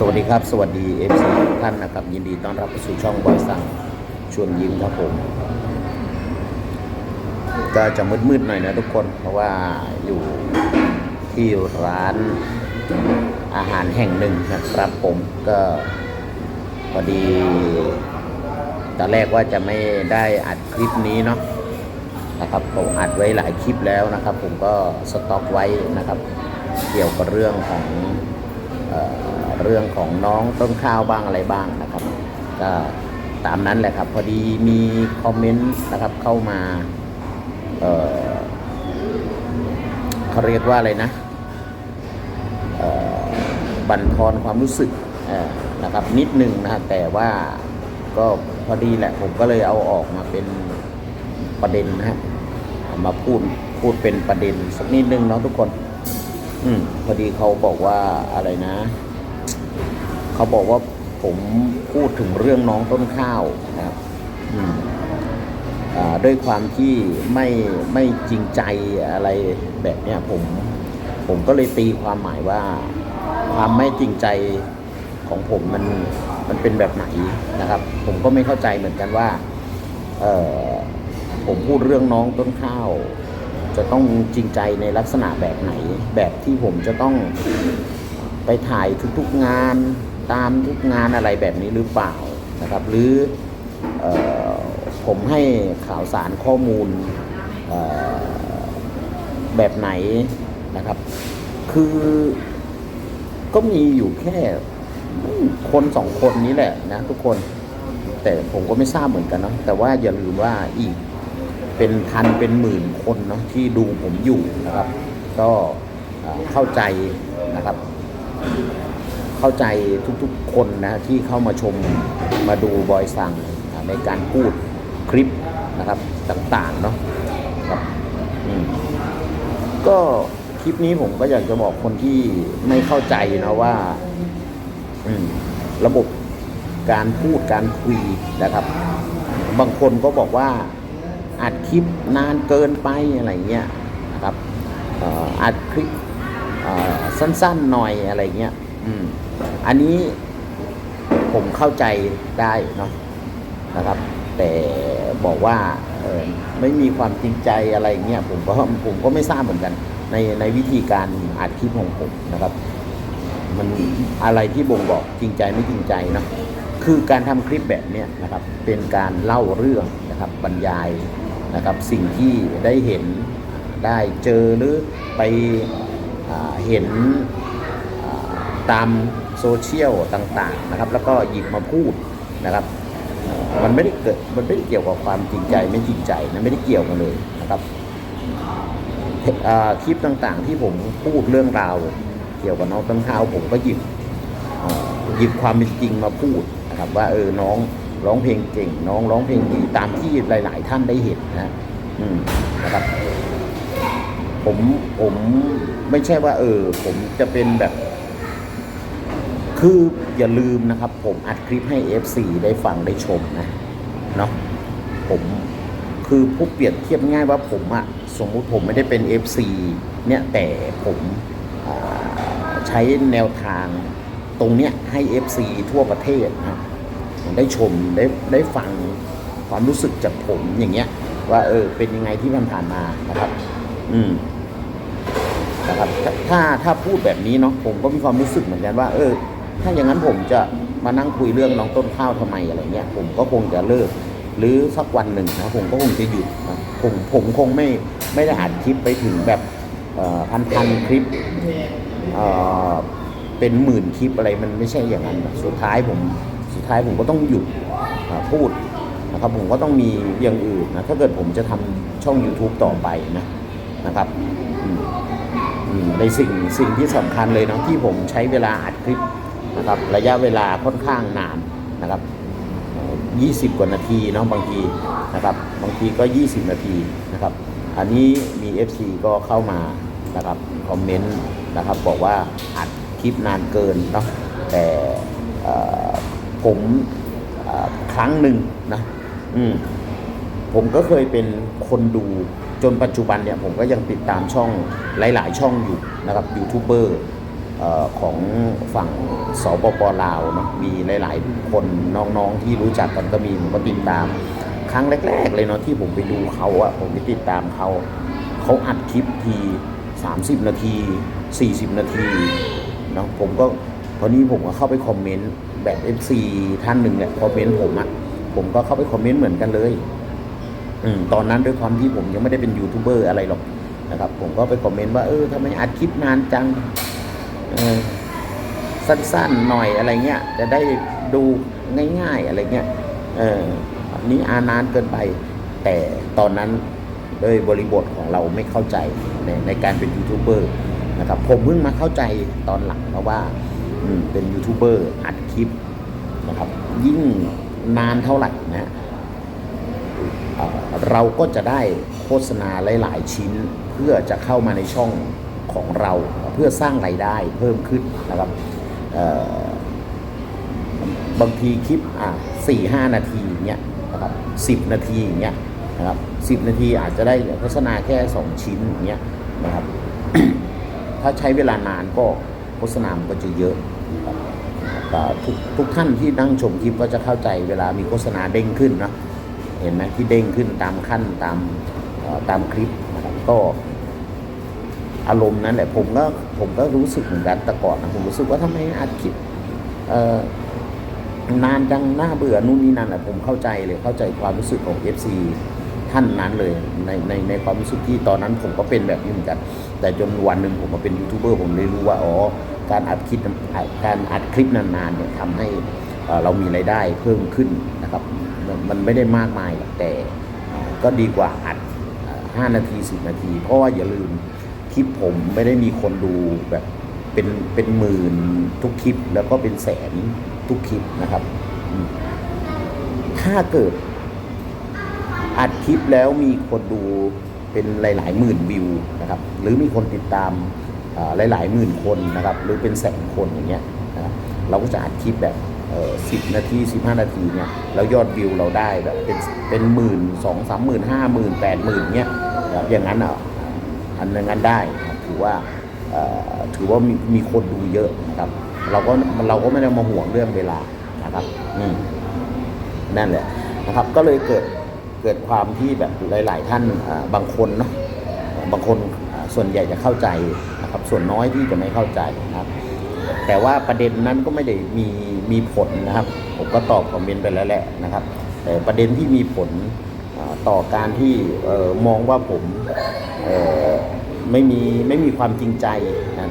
สวัสดีครับ สวัสดีเอฟซีทุกท่านนะครับ ยินดีต้อนรับเข้าสู่ช่องบอยสังชวนยิ้มครับผม ก็จะมืดๆหน่อยนะทุกคนเพราะว่าอยู่ที่ร้านอาหารแห่งหนึ่งนะครับผมก็พอดีตอนแรกว่าจะไม่ได้อัดคลิปนี้เนาะนะครับผมอัดไว้หลายคลิปแล้วนะครับ ผมก็สต็อกไว้นะครับ เกี่ยวกับเรื่องของอ เรื่องของน้องต้นข้าวบ้างอะไรบ้างนะครับ ก็ตามนั้นแหละครับ พอดีมีคอมเมนต์นะครับเข้ามาเออเขาเรียกว่าอะไรนะบั่นทอนความรู้สึกนะครับนิดนึงนะแต่ว่าก็พอดีแหละผมก็เลยเอาออกมาเป็นประเด็นนะฮะมาพูดพูดเป็นประเด็นสักนิดนึงเนาะทุกคน อืมพอดีเขาบอกว่าอะไรนะ เขาบอกว่าผมพูดถึงเรื่องน้องต้นข้าวนะครับอืมอ่าด้วยความที่ไม่ไม่จริงใจอะไรแบบเนี้ยผมผมก็เลยตีความหมายว่า ความไม่จริงใจของผมมันมันเป็นแบบไหนนะครับ ผมก็ไม่เข้าใจเหมือนกันว่าเออผมพูดเรื่องน้องต้นข้าว จะต้องจริงใจในลักษณะแบบไหน แบบที่ผมจะต้องไปถ่ายทุกๆงาน ตามทุกงานอะไรแบบนี้หรือเปล่านะครับ หรือออผมให้ข่าวสารข้อมูลแบบไหนนะครับ คือก็มีอยู่แค่คนสองคนนี้แหละนะทุกคน แต่ผมก็ไม่ทราบเหมือนกันเนาะแต่ว่าอย่าลืมว่าอีกเป็นพันเป็นหมื่นคนเนาะที่ดูผมอยู่นะครับ ก็เข้าใจนะครับ เข้าใจทุกๆคนนะที่เข้ามาชมมาดูบอยสั่งในการพูดคลิปนะครับต่างๆเนาะครับก็คลิปนี้ผมก็อยากจะบอกคนที่ไม่เข้าใจนะว่าระบบการพูดการคุยนะครับ บางคนก็บอกว่าอัดคลิปนานเกินไปอะไรเงี้ยนะครับอัดคลิปสั้นๆหน่อยอะไรเงี้ย อืม อันนี้ผมเข้าใจได้เนาะนะครับ แต่บอกว่าไม่มีความจริงใจอะไรเงี้ยผมก็ผมก็ไม่ทราบเหมือนกัน ในในวิธีการอัดคลิปของผมนะครับ มันอะไรที่บ่งบอกจริงใจไม่จริงใจเนาะคือการทำคลิปแบบเนี้ยนะครับ เป็นการเล่าเรื่องนะครับบรรยายนะครับ สิ่งที่ได้เห็นได้เจอหรือไปอเห็นตาม โซเชียลต่างๆนะครับแล้วก็หยิบมาพูดนะครับ มันไม่ได้เกิดมันไม่ได้เกี่ยวกับความจริงใจไม่จริงใจนะไม่ได้เกี่ยวกันเลยนะครับคลิปต่างๆที่ผมพูดเรื่องราว เกี่ยวกับน้องต้นข้าวผมก็หยิบหยิบความเป็นจริงมาพูดนะครับว่าเออน้องร้องเพลงเก่ง น้องร้องเพลงดีตามที่หลาย ๆ ท่านได้เห็นนะอืมนะครับผมผมไม่ใช่ว่า เออ ผมจะเป็นแบบ คืออย่าลืมนะครับ ผมอัดคลิปให้ FC ได้ฟังได้ชมนะเนาะผมคือผู้เปรียบเทียบง่ายว่าผมอะสมมุติผมไม่ได้เป็น FC เนี่ยแต่ผมใช้แนวทางตรงเนี้ยให้ FC ทั่วประเทศนะได้ชมได้ได้ฟังความรู้สึกจากผมอย่างเงี้ย ว่าเออเป็นยังไงที่มันผ่านมานะครับ อืมนะครับถ้าถ้าพูดแบบนี้เนาะผมก็มีความรู้สึกเหมือนกันว่า เออ ถ้าอย่างนั้นผมจะมานั่งคุยเรื่องน้องต้นข้าวทำไมอะไรเงี้ยผมก็คงจะเลิก หรือสักวันหนึ่งนะผมก็คงจะหยุดนะผมผมคงไม่ไม่ได้อัดคลิปไปถึงแบบพันพันๆคลิปเเป็นหมื่นคลิปอะไรมันไม่ใช่อย่างนั้นสุดท้ายผมสุดท้ายผมก็ต้องหยุดพูดนะครับผมก็ต้องมีอย่างอื่นนะถ้าเกิดผมจะทำช่อง YouTube ต่อไปนะนะครับในสิ่งสิ่งที่สำคัญเลยเนาะที่ผมใช้เวลาอัดคลิป นะครับระยะเวลาค่อนข้างนานนะครับ 20 กว่านาทีเนาะบางทีนะครับบางทีก็ 20 นาทีนะครับ อันนี้มี FC ก็เข้ามานะครับคอมเมนต์นะครับบอกว่าอัดคลิปนานเกินเนาะแต่ผมครั้งหนึ่งนะมผมก็เคยเป็นคนดูจนปัจจุบันเนี่ยผมก็ยังติดตามช่องหลาย ๆ ช่องอยู่นะครับยูทูบเบอร์ ของฝั่งสปปลาวเนาะมีหลาย ๆ คนน้องๆที่รู้จักกันก็มีผมก็ติดตาม ครั้งแรก ๆ เลยเนาะที่ผมไปดูเขาอะผมไปติดตามเขาเขาอัดคลิปที 30 นาที 40 นาทีเนาะผมก็พอนี้ผมก็เข้าไปคอมเมนต์แบบ FC ท่านหนึ่งเนี่ยคอมเมนต์ผมอะผมก็เข้าไปคอมเมนต์เหมือนกันเลยอืมตอนนั้นด้วยความที่ผมยังไม่ได้เป็นยูทูบเบอร์อะไรหรอกนะครับ ผมก็ไปคอมเมนต์ว่าเออทำไมอัดคลิปนานจัง สั้นๆหน่อยอะไรเงี้ยจะได้ดูง่ายๆอะไรเงี้ยเออนี้อานานเกินไป แต่ตอนนั้นด้วยบริบทของเราไม่เข้าใจในในการเป็นยูทูบเบอร์นะครับผมเพิ่งมาเข้าใจตอนหลังเพราะว่าเป็นยูทูบเบอร์อัดคลิปนะครับยิ่งนานเท่าไหร่นะเเราก็จะได้โฆษณาหลาย ๆ ชิ้นเพื่อจะเข้ามาในช่อง ของเราเพื่อสร้างรายได้เพิ่มขึ้นนะครับบางทีคลิปอะสี่ห้านาทีเงี้ยนะครับสิบนาทีอย่างเงี้ยนะครับสิบนาทีอาจจะได้โฆษณาแค่สองชิ้นอย่างเงี้ยนะครับถ้าใช้เวลานานก็โฆษณามันก็จะเยอะนะครับทุกทุกท่านที่นั่งชมคลิปก็จะเข้าใจเวลามีโฆษณาเด้งขึ้นนะเห็นไหมที่เด้งขึ้นตามขั้นตามตามคลิปนะครับก็ อารมณ์นั้นแหละผมก็ผมก็รู้สึกเหมือนกันแต่ก่อนนะผมรู้สึกว่าทำไมอัดคลิปนานจังน่าเบื่อนู่นนี่นั่นแหละผมเข้าใจเลยเข้าใจความรู้สึกของ FC ท่านนั้นเลยในในในความรู้สึกที่ตอนนั้นผมก็เป็นแบบนี้เหมือนกันแต่จนวันหนึ่งผมมาเป็นยูทูบเบอร์ผมเลยรู้ว่าอ๋อการอัดคลิปการอัดคลิปนานๆเนี่ยทำให้เรามีรายได้เพิ่มขึ้นนะครับมันไม่ได้มากมายแต่ก็ดีกว่าอัด 5 นาที 10 นาที เพราะว่าอย่าลืม ลิปผมไม่ได้มีคนดูแบบเป็นเป็นหมื่นทุกคลิปแล้วก็เป็นแสนทุกคลิปนะครับ ถ้าเกิดอัดคลิปแล้วมีคนดูเป็นหลาย ๆ หมื่นวิวนะครับ หรือมีคนติดตามหลาย ๆ หมื่นคนนะครับ หรือเป็นแสนคนอย่างเงี้ยนะครับเราก็จะอัดคลิปแบบสิบนาทีสิบห้านาทีเนี่ยแล้วยอดวิวเราได้แบบเป็นเป็นหมื่นสองสามหมื่นห้าหมื่นแปดหมื่นเนี่ยอย่างนั้นอะ อันนั้นได้ครับถือว่าถือว่ามีมีคนดูเยอะนะครับ เราก็เราก็ไม่ได้มาห่วงเรื่องเวลานะครับอืมนั่นแหละนะครับ ก็เลยเกิดเกิดความที่แบบหลาย ๆ ท่านบางคนเนาะบางคนส่วนใหญ่จะเข้าใจนะครับ ส่วนน้อยที่จะไม่เข้าใจนะครับ แต่ว่าประเด็นนั้นก็ไม่ได้มีมีผลนะครับ ผมก็ตอบคอมเมนต์ไปแล้วแหละนะครับ แต่ประเด็นที่มีผลต่อการที่ออมองว่าผมเไม่มีไม่มีความจริงใจนะ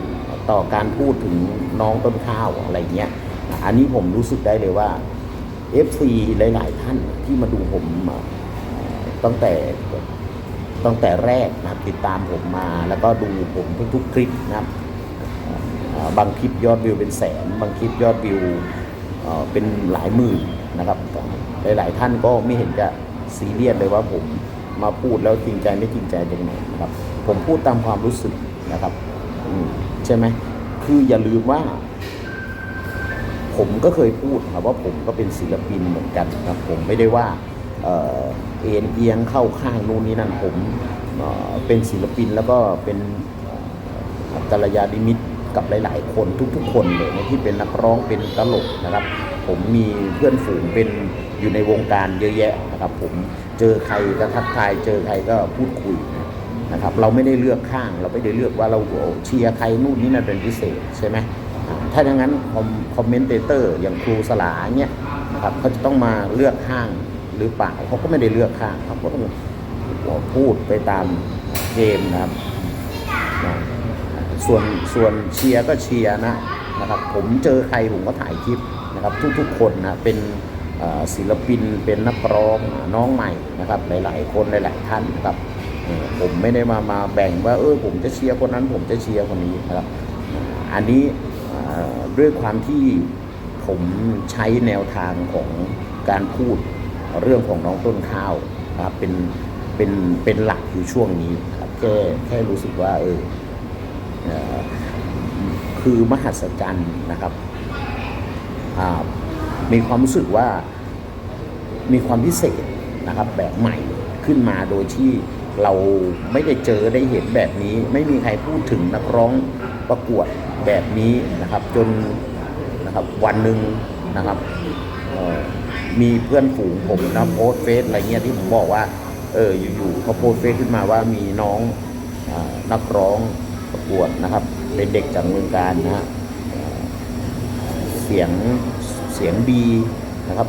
ต่อการพูดถึงน้องต้นข้าวอะไรเงี้ย อันนี้ผมรู้สึกได้เลยว่า FC หลาย ๆ ท่านที่มาดูผมตั้งแต่ตั้งแต่แรกนะครับติดตามผมมาแล้วก็ดูผมทุกๆคลิปนะครับาบางคลิปยอดวิวเป็นแสน บางคลิปยอดวิวเป็นหลายหมื่นนะครับหลาย ๆ ท่านก็ไม่เห็นจะซีเรียสเลยว่าผมมาพูดแล้วจริงใจไม่จริงใจยังไงนะครับ ผมพูดตามความรู้สึกนะครับใช่ไหมคืออย่าลืมว่า ผมก็เคยพูดครับว่าผมก็เป็นศิลปินเหมือนกันนะครับผมไม่ได้ว่าเอ็นเอียงเข้าข้างนู่นนี่นั่นผมเเป็นศิลปินแล้วก็เป็นกัลยาณมิตกับหลาย ๆ คนทุก ๆ คนเลยนะที่เป็นนักร้องเป็นตลกนะครับ ผมมีเพื่อนฝูงเป็นอยู่ในวงการเยอะแยะนะครับ ผมเจอใครก็ทักทายเจอใครก็พูดคุย นะครับเราไม่ได้เลือกข้าง เราไม่ได้เลือกว่าเราเชียร์ใครนู่นนี่นั่นเป็นพิเศษใช่ไหมถ้าอย่างนั้นคอมคอมเมนเตเตอร์อย่างครูสลาเงี้ยนะครับเขาจะต้องมาเลือกข้างหรือเปล่าเขาก็ไม่ได้เลือกข้างเขาก็ต้องพูดไปตามเกมนะครับนะส่วนส่วนเชียร์ก็เชียร์นะนะครับผมเจอใครผมก็ถ่ายคลิปนะครับทุกๆคนนะเป็นศิลปินเป็นนักร้องน้องใหม่นะครับหลายๆคนหลายๆท่านนะครับ ผมไม่ได้มามาแบ่งว่าเออผมจะเชียร์คนนั้น ผมจะเชียร์คนนี้ครับ อันนี้ด้วยความที่ผมใช้แนวทางของการพูดเรื่องของน้องต้นข้าวครับเป็นเป็นเป็นหลักอยู่ช่วงนี้ครับแค่แค่รู้สึกว่าเออคือมหัศจรรย์นะครับมีความรู้สึกว่ามีความพิเศษนะครับแบบใหม่ขึ้นมาโดยที่ เราไม่ได้เจอได้เห็นแบบนี้ ไม่มีใครพูดถึงนักร้องประกวดแบบนี้นะครับ จนนะครับวันหนึ่งนะครับมีเพื่อนฝูงผมนะโพสเฟซอะไรเงี้ยที่ผมบอกว่าเอออยู่ๆเขาโพสเฟซขึ้นมาว่ามีน้องอนักร้องประกวดนะครับ เป็นเด็กจากเมืองการนะฮะเสียงเสียงดีนะครับ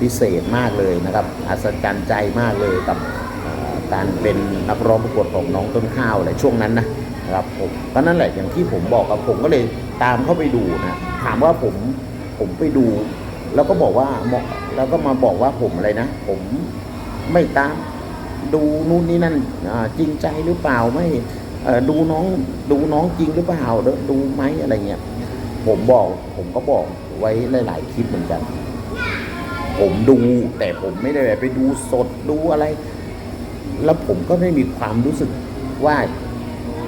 พิเศษมากเลยนะครับอัศจรรย์ใจมากเลยกับ การเป็นนักร้องประกวดของน้องต้นข้าวอะไรช่วงนั้นนะครับผมก็นั่นแหละอย่างที่ผมบอกครับผมก็เลยตามเข้าไปดูนะถามว่าผมผมไปดู แล้วก็บอกว่าเหมาะแล้วก็มาบอกว่าผมอะไรนะ ผมไม่ตามดูนู่นนี่นั่นจริงใจหรือเปล่าไม่ดูน้องดูน้องจริงหรือเปล่าดูไหมอะไรเงี้ยผมบอกผมก็บอกไว้หลาย ๆ คลิปเหมือนกัน ผมดูแต่ผมไม่ได้ไปดูสดดูอะไร แล้วผมก็ไม่มีความรู้สึกว่า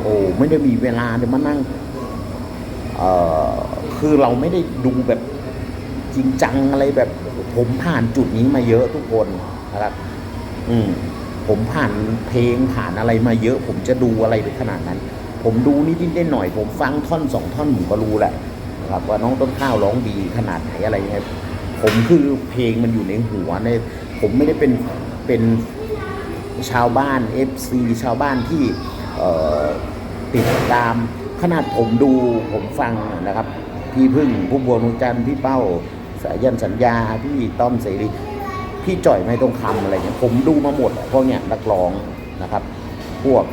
โอ้ไม่ได้มีเวลาเดี๋ยวมานั่งเอ่อคือเราไม่ได้ดูแบบจริงจังอะไรแบบ ผมผ่านจุดนี้มาเยอะทุกคนนะครับ อืมผมผ่านเพลงผ่านอะไรมาเยอะ ผมจะดูอะไรไปขนาดนั้น ผมดูนิดๆหน่อย ผมฟังท่อนสองท่อนผมก็รู้แหละนะครับว่าน้องต้นข้าวร้องดีขนาดไหนอะไรเงี้ยผมคือเพลงมันอยู่ในหัวในผมไม่ได้เป็นเป็น ชาวบ้าน FC ชาวบ้านที่ติดตามขนาดผมดูผมฟังนะครับ พี่พึ่งผู้บัวดวงจันทร์พี่เป้าสายันสัญญา พี่ต้อมเสรีพี่จ่อยไม่ต้องคำอะไรเงี้ยผมดูมาหมดพวกเนี้ยนักร้องนะครับ พวก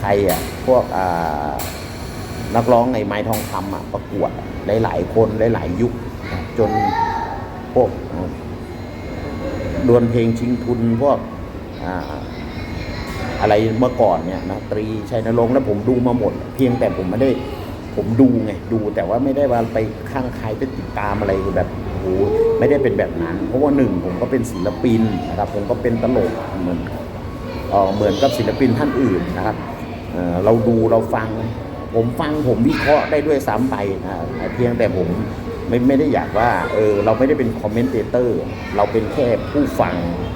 ใครอะพวกอ่านักร้องในไม้ทองคำอะประกวดหลายๆคนหลายๆยุค จนพวกดวลเพลงชิงทุนพวก อะไรเมื่อก่อนเนี่ยนะตรีชัยนรงค์แล้วผมดูมาหมด เพียงแต่ผมไม่ได้ ผมดูไงดูแต่ว่าไม่ได้ว่าไปข้างใครไปติดตามอะไรแบบโอ้โหไม่ได้เป็นแบบนั้น เพราะว่าหนึ่งผมก็เป็นศิลปินนะครับ ผมก็เป็นตลกเหมือนเออเหมือนกับศิลปินท่านอื่นนะครับเอ่อเราดูเราฟัง ผมฟังผมวิเคราะห์ได้ด้วยซ้ำไปนะเพียงแต่ผมไม่ไม่ได้อยากว่าเออเราไม่ได้เป็นคอมเมนเตเตอร์ เราเป็นแค่ผู้ฟัง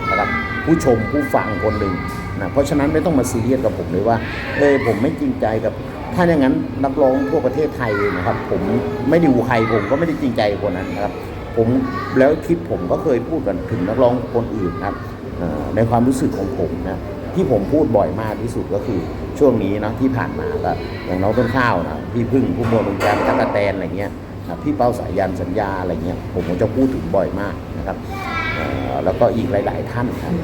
นะครับ ผู้ชมผู้ฟังคนหนึ่งนะเพราะฉะนั้นไม่ต้องมาซีเรียสกับผมเลยว่าเออผมไม่จริงใจกับ ถ้าอย่างนั้นนักร้องทั่วประเทศไทยนะครับ ผมไม่ดูใครผมก็ไม่ได้จริงใจกับคนนั้นนะครับ ผมแล้วคลิปผมก็เคยพูดกันถึงนักร้องคนอื่นนะครับในความรู้สึกของผมนะที่ผมพูดบ่อยมากที่สุดก็คือช่วงนี้นะที่ผ่านมาก็อย่างน้องต้นข้าวนะพี่พึ่งผู้บัวลงจันทร์ตั๊กแตนอะไรเงี้ยนะพี่เป้าสายยันสัญญาอะไรเงี้ยผมก็จะพูดถึงบ่อยมากนะครับ แล้วก็อีกหลาย ๆ ท่านครับ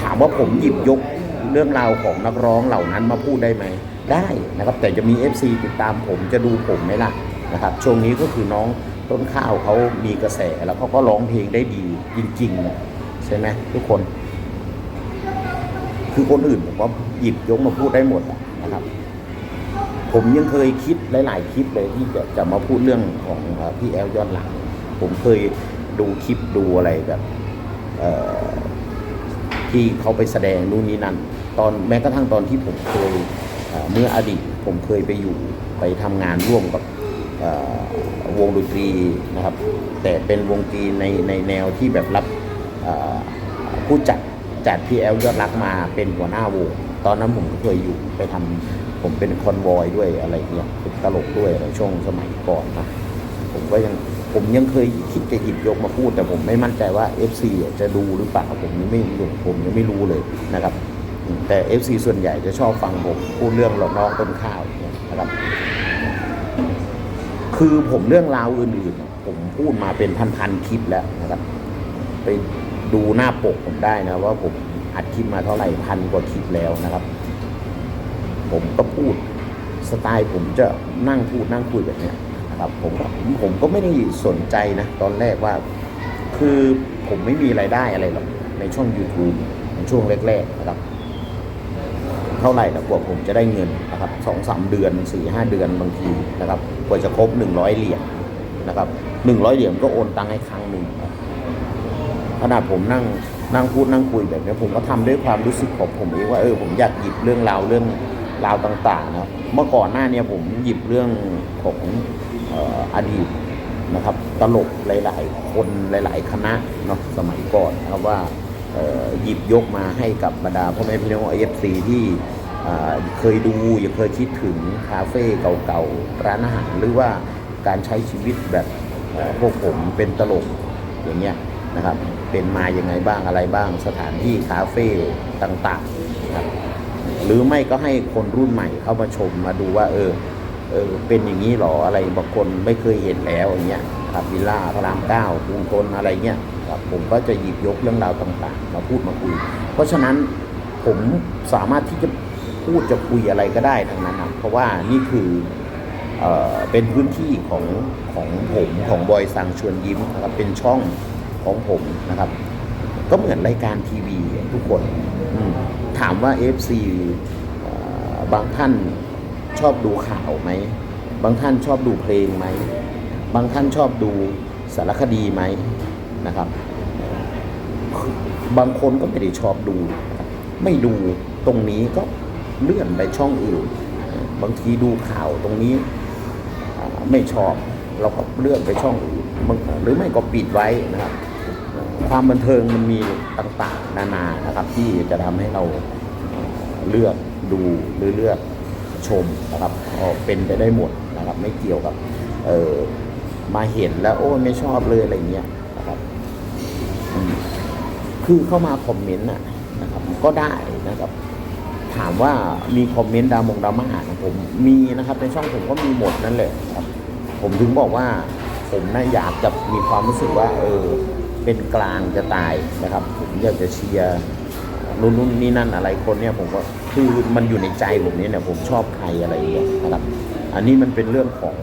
ถามว่าผมหยิบยกเรื่องราวของนักร้องเหล่านั้นมาพูดได้ไหมได้นะครับ แต่จะมี FC ติดตามผมจะดูผมไหมล่ะนะครับช่วงนี้ก็คือน้องต้นข้าวเขามีกระแสแล้วเขาก็ร้องเพลงได้ดีจริงๆใช่ไหมทุกคน คือคนอื่นผมก็หยิบยกมาพูดได้หมดนะครับ ผมยังเคยคิดหลาย ๆ คลิปเลยที่จะจะมาพูดเรื่องของพี่แอลยอดหลัง ผมเคยดูคลิปดูอะไรแบบ ที่เขาไปแสดงนู่นนี่นั่นตอนแม้กระทั่งตอนที่ผมเคยเเมื่ออดีตผมเคยไปอยู่ไปทำงานร่วมกับวงดนตรีนะครับ แต่เป็นวงดนตรีในในแนวที่แบบรับผู้จัดจัดพี่แอลยอดรักมาเป็นหัวหน้าวงตอนนั้นผมก็เคยอยู่ไปทำผมเป็นคอนวอยด้วยอะไรเงี้ยเป็นตลกด้วยอะไรช่วงสมัยก่อนนะผมก็ยัง ผมยังเคยคิดจะหยิบยกมาพูด แต่ผมไม่มั่นใจว่า FC จะดูหรือเปล่าผมยังไม่รู้ผมยังไม่รู้เลยนะครับแต่ FC ส่วนใหญ่จะชอบฟังผมพูดเรื่องน้องต้นข้าวนะครับ คือผมเรื่องราวอื่นๆ ผมพูดมาเป็นพันๆคลิปแล้วนะครับ ไปดูหน้าปกผมได้นะว่าผมอัดคลิปมาเท่าไหร่พันกว่าคลิปแล้วนะครับ ผมก็พูดสไตล์ผมจะนั่งพูดนั่งคุยแบบเนี้ย ครับผมผมก็ไม่ได้สนใจนะตอนแรกว่า คือผมไม่มีไรายได้อะไรหรอกในช่อง YouTube ในช่วงแรกๆนะครับ เท่าไหร่นะกว่าผมจะได้เงินนะครับสองสามเดือนสี่ห้าเดือนบางทีนะครับกว่าจะครบหนึ่งร้อยเหรียญนะครับหนึ่งร้อยเหรียญก็โอนตังค์ให้ครั้งหนึ่งขนาดผมนั่งนั่งพูดนั่งคุยแบบนี้ผมก็ทำด้วยความรู้สึกของผมเองว่าเออผมอยากหยิบเรื่องราวเรื่องราวต่างๆนะครับเมื่อก่อนหน้าเนี้ผมหยิบเรื่องของ อดีตนะครับตลกหลาย ๆ คนหลาย ๆ คณะเนาะสมัยก่อนนะครับว่าหยิบยกมาให้กับบรรดาพ่อแม่พี่น้องเอฟซีที่เคยดูอย่าเคยคิดถึงคาเฟ่เก่าๆ ร้านอาหารหรือว่าการใช้ชีวิตแบบพวกผมเป็นตลกอย่างเงี้ยนะครับเป็นมาอยังไงบ้างอะไรบ้างสถานที่คาเฟ่ต่างๆนะครับหรือไม่ก็ให้คนรุ่นใหม่เข้ามาชมมาดูว่าเออ เออเป็นอย่างนี้หรออะไรบางคนไม่เคยเห็นแล้วอย่างเงี้ยครับวิลล่าพระรามเก้ากรุงทนอะไรเงี้ยครับผมก็จะหยิบยกเรื่องราวต่างๆ มาพูดมาคุย เพราะฉะนั้นผมสามารถที่จะพูดจะคุยอะไรก็ได้ทั้งนั้นนะเพราะว่านี่คือเออเป็นพื้นที่ของของผมของบอยสังชวนยิ้มนะครับเป็นช่องของผมนะครับ ก็เหมือนรายการทีวีทุกคนถามว่า FC เอ่อบางท่าน ชอบดูข่าวไหม บางท่านชอบดูเพลงไหม บางท่านชอบดูสารคดีไหมนะครับ บางคนก็ไม่ได้ชอบดู ไม่ดูตรงนี้ก็เลื่อนไปช่องอื่น บางทีดูข่าวตรงนี้ไม่ชอบเราก็เลื่อนไปช่องอื่นหรือไม่ก็ปิดไว้นะครับความบันเทิงมันมีต่างๆ นานานะครับ ที่จะทำให้เราเลือกดูหรือเลือก ชมนะครับก็เป็นไปได้หมดนะครับไม่เกี่ยวกับเออมาเห็นแล้วโอ้ยไม่ชอบเลยอะไรเงี้ยนะครับอืมคือเข้ามาคอมเมนต์น่ะนะครับก็ได้นะครับ ถามว่ามีคอมเมนต์ดามงดราม่านะผมมีนะครับในช่องผมก็มีหมดนั่นแหละครับ ผมถึงบอกว่าผมน่าอยากจะมีความรู้สึกว่า เออเป็นกลางจะตายนะครับ ผมอยากจะเชียร์ นู่นนู่นนี่นั่นอะไรคนเนี่ยผมก็คือมันอยู่ในใจผมเนี่ยเนี่ยผมชอบใครอะไรอย่างเงี้ยนะครับอันนี้มันเป็นเรื่องของ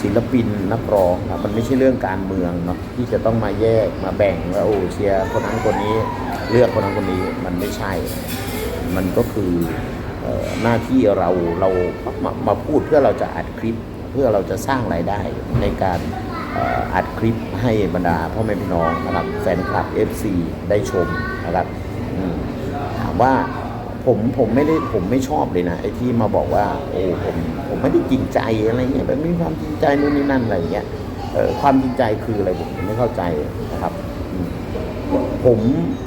ศิลปินนักร้องครับมันไม่ใช่เรื่องการเมืองเนาะที่จะต้องมาแยกมาแบ่งว่าโอ้เชียร์คนนั้นคนนี้เลือกคนนั้นคนนี้มันไม่ใช่ มันก็คืออหน้าที่เราเรามามาพูดเพื่อเราจะอัดคลิป เพื่อเราจะสร้างรายได้ในการอัดคลิปให้บรรดาพ่อแม่พี่น้องนะครับแฟนคลับ FC ได้ชมนะครับ ว่าผมผมไม่ได้ผมไม่ชอบเลยนะไอ้ที่มาบอกว่าโอ้ผมผมไม่ได้จริงใจอะไรเงี้ยแบบไม่มีความจริงใจนู่นนี่นั่นอะไรเงี้ยเออความจริงใจคืออะไรผมไม่เข้าใจนะครับ ผม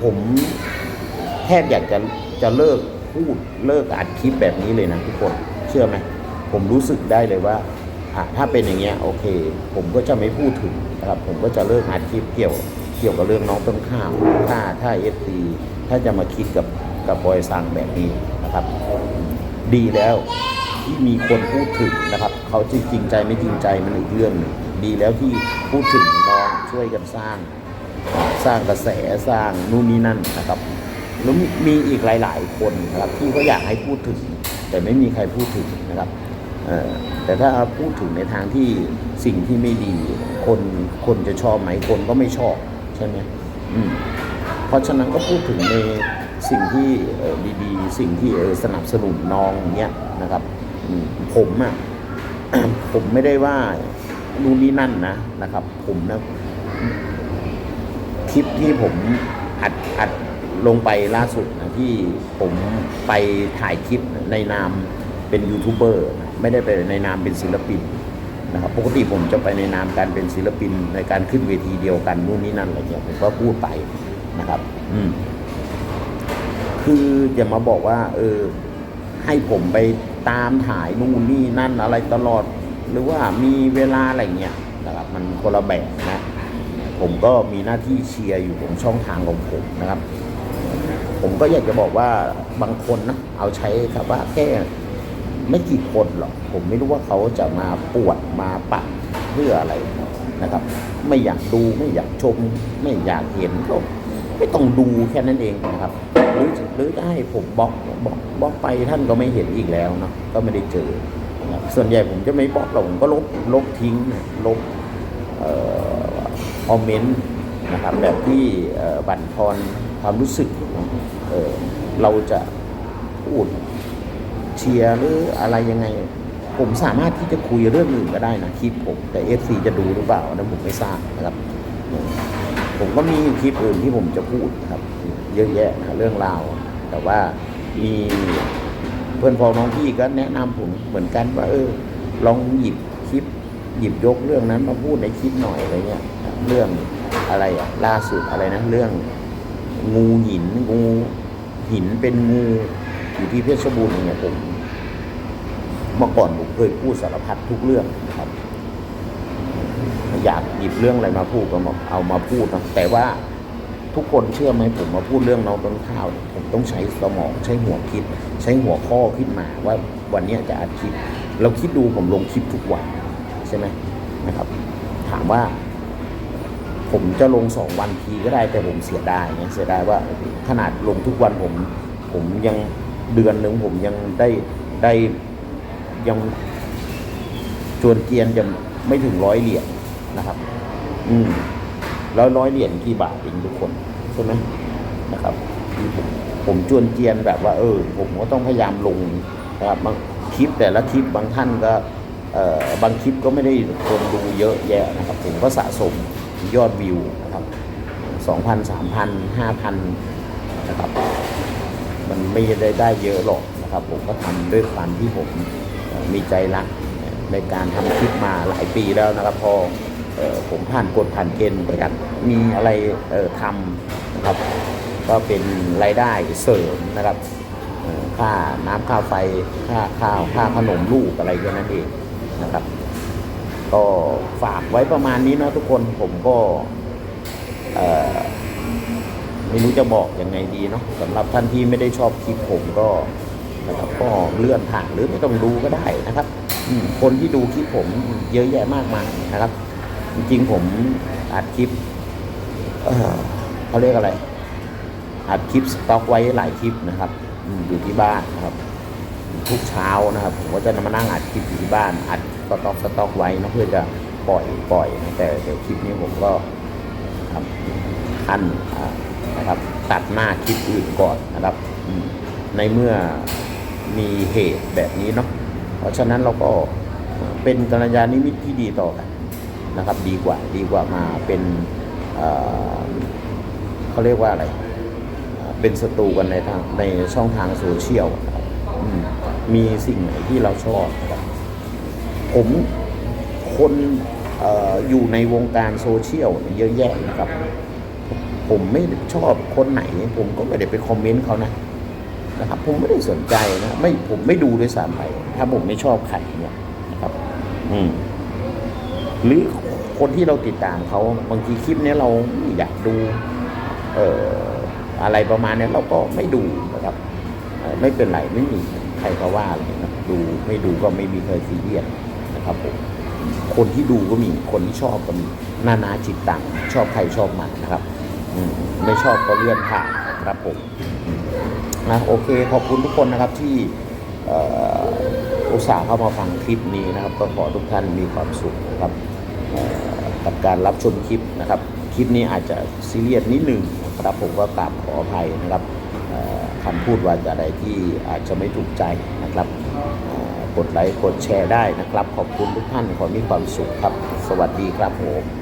ผมแทบอยากจะจะเลิกพูดเลิกอัดคลิปแบบนี้เลยนะทุกคนเชื่อไหมผมรู้สึกได้เลยว่าอะถ้าเป็นอย่างเงี้ยโอเค ผมก็จะไม่พูดถึงนะครับผมก็จะเลิกอัดคลิปเกี่ยวเกี่ยวกับเรื่องน้องต้นข้าวถ้าถ้าเอฟซีถ้าจะมาคิดกับ กับบอยซังแบบนี้นะครับ ดีแล้วที่มีคนพูดถึงนะครับ เขาจริงใจไม่จริงใจมันอีกเรื่องหนึ่งดีแล้วที่พูดถึงน้องช่วยกันสร้าง สร้างกระแสสร้างนู่นนี่นั่นนะครับแล้วมีอีกหลาย ๆ คนนะครับที่ก็อยากให้พูดถึง แต่ไม่มีใครพูดถึงนะครับแต่ถ้าพูดถึงในทางที่สิ่งที่ไม่ดี คนคนจะชอบไหมคนก็ไม่ชอบใช่ไหมอืม เพราะฉะนั้นก็พูดถึงในสิ่งที่ดีๆ สิ่งที่สนับสนุนน้องเนี้ยนะครับผมอะผมไม่ได้ว่านู่นนี่นั่นนะนะครับ ผมนะคลิปที่ผมอัดอัดลงไปล่าสุดนะที่ผมไปถ่ายคลิปในนามเป็นยูทูบเบอร์ไม่ได้ไปในนามเป็นศิลปินนะครับปกติผมจะไปในนามการเป็นศิลปินในการขึ้นเวทีเดียวกันนู่นนี่นั่นอะไรเงี้ยผมก็พูดไป นะครับ อืม คืออย่ามาบอกว่า เออ ให้ผมไปตามถ่ายนู่นนี่นั่นอะไรตลอด หรือว่ามีเวลาอะไรเงี้ยนะครับ มันคนละแบบนะผมก็มีหน้าที่เชียร์อยู่ตรงช่องทางของผมนะครับ ผมก็อยากจะบอกว่าบางคนนะเอาใช้ครับว่าแค่ไม่กี่คนหรอก ผมไม่รู้ว่าเขาจะมาปวดมาปักเพื่ออะไรนะครับ ไม่อยากดูไม่อยากชม ไม่อยากเห็นก็ ไม่ต้องดูแค่นั้นเองนะครับ หรือหรือจะให้ผมบล็อกบล็อกบล็อกไปท่านก็ไม่เห็นอีกแล้วเนาะก็ไม่ได้เจอนะครับส่วนใหญ่ผมจะไม่บล็อกหรอกผมก็ลบลบทิ้งนะลบเอ่อคอมเมนต์นะครับแบบที่บั่นทอนความรู้สึกเเราจะพูดเชียร์หรืออะไรยังไง ผมสามารถที่จะคุยเรื่องอื่นก็ได้นะคลิปผมแต่ FC จะดูหรือเปล่านะผมไม่ทราบนะครับ ผมก็มีคลิปอื่นที่ผมจะพูดนะครับ เยอะแยะนะเรื่องราว แต่ว่ามีเพื่อนพ้องน้องพี่ก็แนะนำผมเหมือนกันว่า เออ ลองหยิบคลิป หยิบยกเรื่องนั้นมาพูดในคลิปหน่อยอะไรเงี้ยเรื่องอะไรอะล่าสุดอะไรนะเรื่องงูหินงูหินเป็นงูอยู่ที่เพชรบูรณ์เนี่ยผมเมื่อก่อนผมเคยพูดสารพัดทุกเรื่อง อยากหยิบเรื่องอะไรมาพูดก็มาเอามาพูดนะแต่ว่าทุกคนเชื่อไหมผมมาพูดเรื่องน้องต้นข้าว ผมต้องใช้สมองใช้หัวคิด ใช้หัวข้อขึ้นมาว่าวันนี้จะอัดคลิปเราคิดดูผมลงคลิปทุกวันใช่ไหมนะครับ ถามว่า ผมจะลงสองวันทีก็ได้แต่ผมเสียดายเนี่ยเสียดายว่าขนาดลงทุกวันผม ผมยังเดือนหนึ่งผมยังได้ได้ยังจวนเกียนจะไม่ถึงร้อยเหรียญ นะครับ อืมร้อยร้อยเหรียญกี่บาทเองทุกคนใช่ไหมนะครับผมผมจวนเจียนแบบว่า เออ ผมก็ต้องพยายามลงนะครับบางคลิปแต่ละคลิปบางท่านก็เอ่อบางคลิปก็ไม่ได้คนดูเยอะแยะนะครับ ผมก็สะสมยอดวิวนะครับสองพันสามพันห้าพันนะครับ มันไม่ได้ได้เยอะหรอกนะครับ ผมก็ทำด้วยความที่ผมมีใจรักในการทำคลิปมาหลายปีแล้วนะครับพอ ผมผ่านกฎผ่านเกณฑ์ประหยัดมีอะไรทำนะครับ ก็เป็นรายได้เสริมนะครับค่าน้ำค่าไฟค่าข้าวค่าขนมลูกอะไรแค่นั้นเองนะครับ ก็ฝากไว้ประมาณนี้เนาะทุกคนผมก็ไม่รู้จะบอกยังไงดีเนาะสำหรับท่านที่ไม่ได้ชอบคลิปผมก็นะครับก็เลื่อนผ่านหรือไม่ต้องดูก็ได้นะครับ คนที่ดูคลิปผมเยอะแยะมากมายนะครับ จริงๆผมอัดคลิปเขาเรียกอะไร อัดคลิปสต็อกไว้หลายคลิปนะครับอยู่ที่บ้านนะครับ ทุกเช้านะครับ ผมก็จะมานั่งอัดคลิปอยู่ที่บ้าน อัดสต็อกสต็อกไว้นะเพื่อจะปล่อยปล่อยนะแต่เดี๋ยวคลิปนี้ผมก็ครับขั้นนะครับ ตัดหน้าคลิปอื่นก่อนนะครับในเมื่อมีเหตุแบบนี้เนาะเพราะฉะนั้นเราก็เป็นกัลยาณมิตรที่ดีต่อกัน นะครับดีกว่าดีกว่ามาเป็นเเขาเรียกว่าอะไร เป็นศัตรูกันในทางในช่องทางโซเชียลครับมมีสิ่งไหนที่เราชอบผมคนออยู่ในวงการโซเชียลเยเยอะแยะนะครับ ผมไม่ชอบคนไหน ผมก็ไม่ได้ไปคอมเมนต์เขานะนะครับผมไม่ได้สนใจนะไม่ผมไม่ดูด้วยซ้ำไปถ้าผมไม่ชอบใครเนี่ยนะครับ อืม หรือคนที่เราติดตามเขาบางทีคลิปนี้เราไม่อยากดูเอ่ออะไรประมาณนี้เราก็ไม่ดูนะครับ ไม่เป็นไรไม่มีใครก็ว่าอะไรนะดูไม่ดูก็ไม่มีใครซีเรียสนะครับผมคนที่ดูก็มีคนที่ชอบก็มีนานาจิตตังชอบใครชอบมันนะครับไม่ชอบก็เลื่อนผ่านครับผมนะโอเคขอบคุณทุกคนนะครับที่อุตส่าห์เข้ามาฟังคลิปนี้นะครับ ก็ขอทุกท่านมีความสุขนะครับ กับการรับชมคลิปนะครับ คลิปนี้อาจจะซีเรียสนิดหนึ่งนะครับผมก็กราบขออภัยนะครับคำพูดว่าจะใดที่อาจจะไม่ถูกใจนะครับกดไลค์กดแชร์ได้นะครับ ขอบคุณทุกท่านขอมีความสุขครับ สวัสดีครับผม